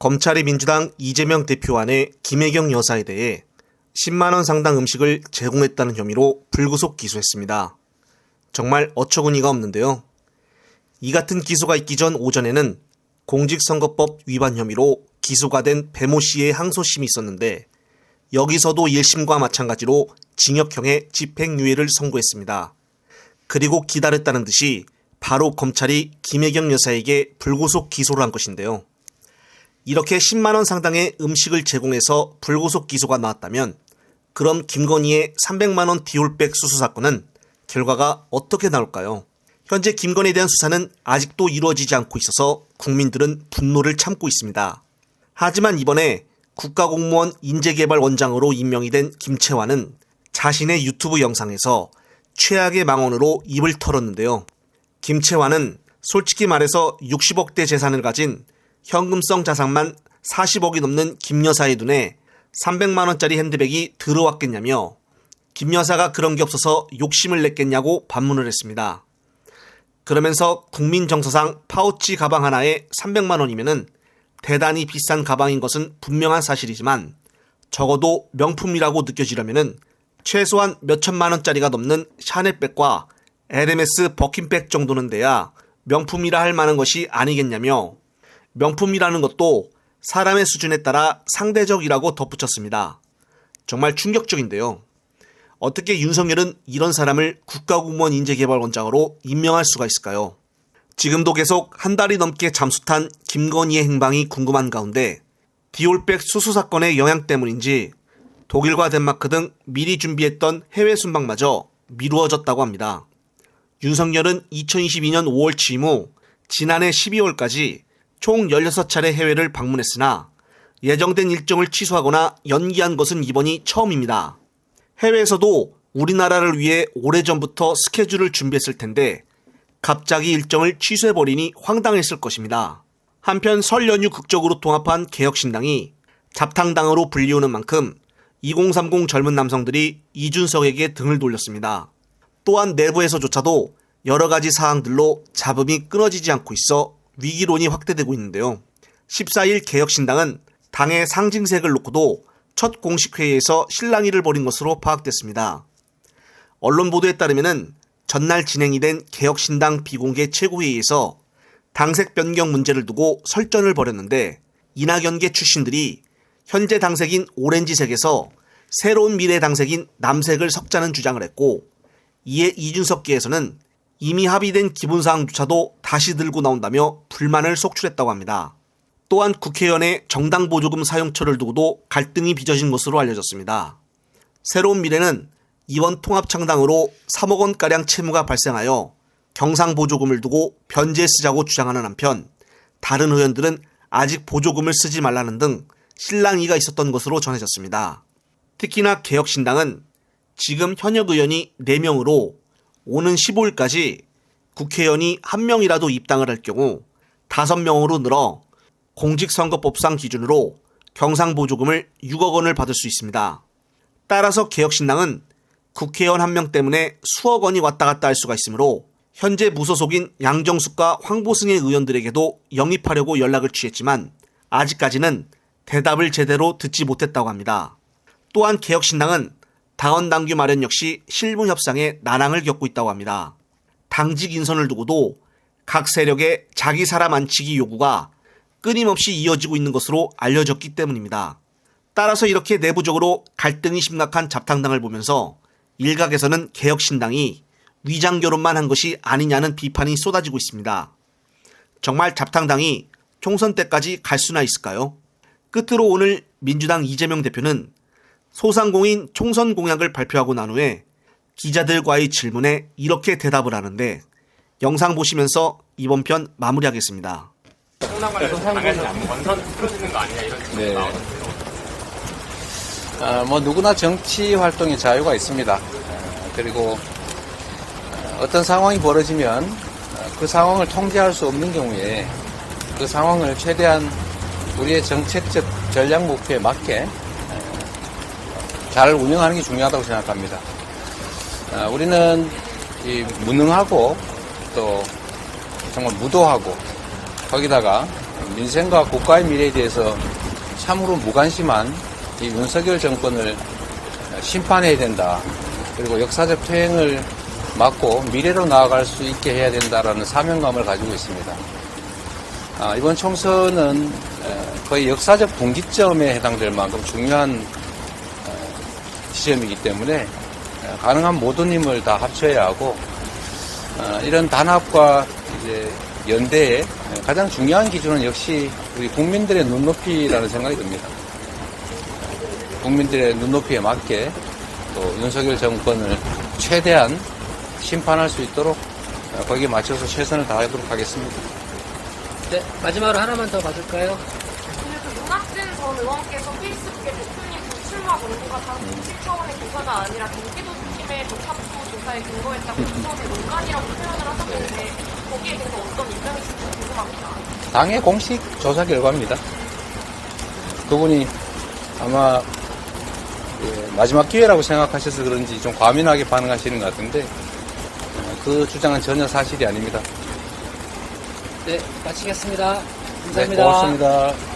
검찰이 민주당 이재명 대표안의 김혜경 여사에 대해 10만원 상당 음식을 제공했다는 혐의로 불구속 기소했습니다. 정말 어처구니가 없는데요. 이 같은 기소가 있기 전 오전에는 공직선거법 위반 혐의로 기소가 된 배모 씨의 항소심이 있었는데 여기서도 1심과 마찬가지로 징역형의 집행유예를 선고했습니다. 그리고 기다렸다는 듯이 바로 검찰이 김혜경 여사에게 불구속 기소를 한 것인데요. 이렇게 10만원 상당의 음식을 제공해서 불구속 기소가 나왔다면 그럼 김건희의 300만원 디올백 수수 사건은 결과가 어떻게 나올까요? 현재 김건희에 대한 수사는 아직도 이루어지지 않고 있어서 국민들은 분노를 참고 있습니다. 하지만 이번에 국가공무원 인재개발원장으로 임명이 된 김채환은 자신의 유튜브 영상에서 최악의 망언으로 입을 털었는데요. 김채환은 솔직히 말해서 60억대 재산을 가진 현금성 자산만 40억이 넘는 김 여사의 눈에 300만원짜리 핸드백이 들어왔겠냐며 김 여사가 그런 게 없어서 욕심을 냈겠냐고 반문을 했습니다. 그러면서 국민 정서상 파우치 가방 하나에 300만원이면은 대단히 비싼 가방인 것은 분명한 사실이지만 적어도 명품이라고 느껴지려면은 최소한 몇천만 원짜리가 넘는 샤넬백과 에르메스 버킨백 정도는 돼야 명품이라 할 만한 것이 아니겠냐며 명품이라는 것도 사람의 수준에 따라 상대적이라고 덧붙였습니다. 정말 충격적인데요. 어떻게 윤석열은 이런 사람을 국가공무원 인재개발원장으로 임명할 수가 있을까요? 지금도 계속 한 달이 넘게 잠수탄 김건희의 행방이 궁금한 가운데 디올백 수수 사건의 영향 때문인지 독일과 덴마크 등 미리 준비했던 해외 순방마저 미루어졌다고 합니다. 윤석열은 2022년 5월 취임 후 지난해 12월까지 총 16차례 해외를 방문했으나 예정된 일정을 취소하거나 연기한 것은 이번이 처음입니다. 해외에서도 우리나라를 위해 오래전부터 스케줄을 준비했을 텐데 갑자기 일정을 취소해버리니 황당했을 것입니다. 한편 설 연휴 극적으로 통합한 개혁신당이 잡탕당으로 불리우는 만큼 2030 젊은 남성들이 이준석에게 등을 돌렸습니다. 또한 내부에서조차도 여러 가지 사항들로 잡음이 끊어지지 않고 있어 위기론이 확대되고 있는데요. 14일 개혁신당은 당의 상징색을 놓고도 첫 공식 회의에서 실랑이를 벌인 것으로 파악됐습니다. 언론 보도에 따르면 전날 진행이 된 개혁신당 비공개 최고회의에서 당색 변경 문제를 두고 설전을 벌였는데 이낙연계 출신들이 현재 당색인 오렌지색에서 새로운 미래 당색인 남색을 섞자는 주장을 했고 이에 이준석계에서는 이미 합의된 기본사항조차도 다시 들고 나온다며 불만을 속출했다고 합니다. 또한 국회의원의 정당 보조금 사용처를 두고도 갈등이 빚어진 것으로 알려졌습니다. 새로운 미래는 이번 통합창당으로 3억 원가량 채무가 발생하여 경상보조금을 두고 변제에 쓰자고 주장하는 한편 다른 의원들은 아직 보조금을 쓰지 말라는 등 실랑이가 있었던 것으로 전해졌습니다. 특히나 개혁신당은 지금 현역 의원이 4명으로 오는 15일까지 국회의원이 1명이라도 입당을 할 경우 5명으로 늘어 공직선거법상 기준으로 경상보조금을 6억 원을 받을 수 있습니다. 따라서 개혁신당은 국회의원 한 명 때문에 수억 원이 왔다 갔다 할 수가 있으므로 현재 무소속인 양정숙과 황보승의 의원들에게도 영입하려고 연락을 취했지만 아직까지는 대답을 제대로 듣지 못했다고 합니다. 또한 개혁신당은 당원 당규 마련 역시 실무 협상에 난항을 겪고 있다고 합니다. 당직 인선을 두고도 각 세력의 자기 사람 안치기 요구가 끊임없이 이어지고 있는 것으로 알려졌기 때문입니다. 따라서 이렇게 내부적으로 갈등이 심각한 잡탕당을 보면서 일각에서는 개혁신당이 위장 결혼만 한 것이 아니냐는 비판이 쏟아지고 있습니다. 정말 잡탕당이 총선 때까지 갈 수나 있을까요? 끝으로 오늘 민주당 이재명 대표는 소상공인 총선 공약을 발표하고 난 후에 기자들과의 질문에 이렇게 대답을 하는데 영상 보시면서 이번 편 마무리하겠습니다. 성남관에서 당에서 원선 질문이 네. 어, 뭐 누구나 정치 활동에 자유가 있습니다. 어, 그리고 어, 어떤 상황이 벌어지면 어, 그 상황을 통제할 수 없는 경우에 그 상황을 최대한 우리의 정책적 전략 목표에 맞게 어, 잘 운영하는 게 중요하다고 생각합니다. 어, 우리는 이 무능하고 또 정말 무도하고 거기다가 민생과 국가의 미래에 대해서 참으로 무관심한 이 윤석열 정권을 심판해야 된다. 그리고 역사적 퇴행을 막고 미래로 나아갈 수 있게 해야 된다라는 사명감을 가지고 있습니다. 아, 이번 총선은 에, 거의 역사적 분기점에 해당될 만큼 중요한 어, 지점이기 때문에 에, 가능한 모든 힘을 다 합쳐야 하고 어, 이런 단합과 이제 연대의 가장 중요한 기준은 역시 우리 국민들의 눈높이라는 생각이 듭니다. 국민들의 눈높이에 맞게 또 윤석열 정권을 최대한 심판할 수 있도록 어, 거기에 맞춰서 최선을 다하도록 하겠습니다. 네, 마지막으로 하나만 더 봐줄까요? 근데 그 문학진 전 의원께서 페이스북에 대표님 불출마 권고가 단 공식 차원의 조사가 아니라 경기도 팀의 적합도 조사에 근거했다고 우선의 논란이라고 표현을 하셨는데 거기에 대해서 어떤 입장이신지 궁금합니다. 당의 공식 조사 결과입니다. 그분이 아마 예, 마지막 기회라고 생각하셔서 그런지 좀 과민하게 반응하시는 것 같은데 어, 그 주장은 전혀 사실이 아닙니다. 네, 마치겠습니다. 네, 감사합니다. 고맙습니다.